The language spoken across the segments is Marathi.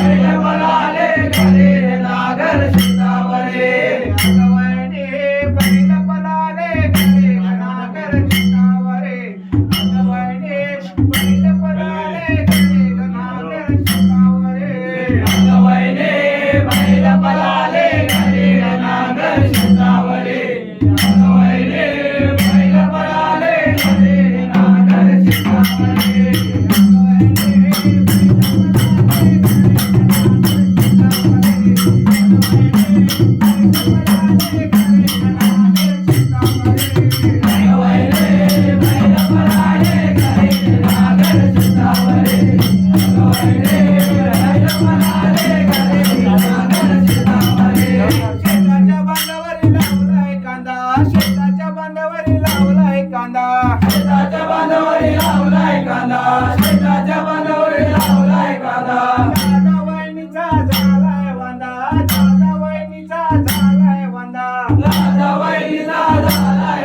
আমার कांदा शेताच्या बांधावर लावलाय कांदा शेताच्या बांधावर लावलाय कांदा दादा वहिनीचा झालाय वांदा दादा वहिनीचा झालाय वांदा दादा वहिनीचा झालाय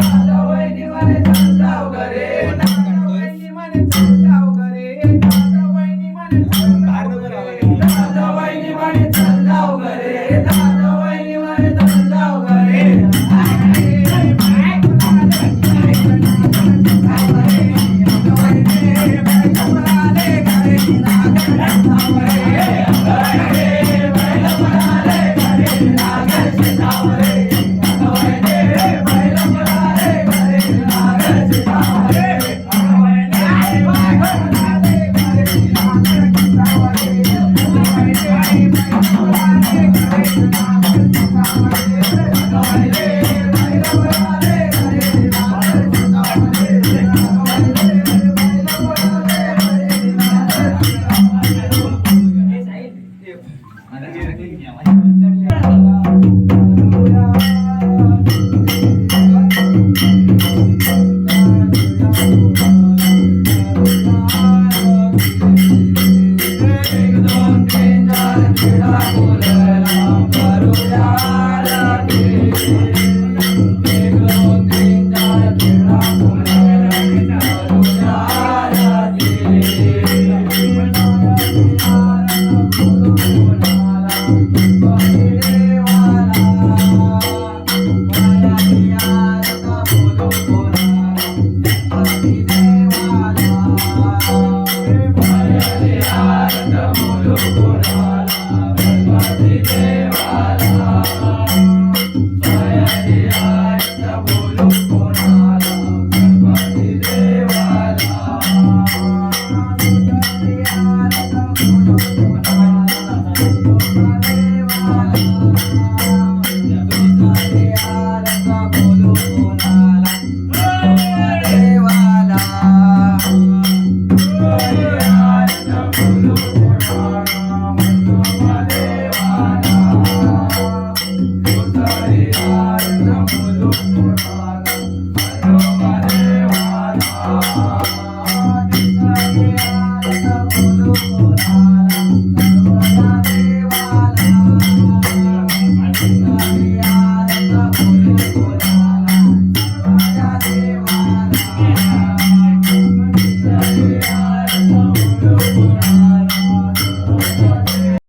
Thank Amen.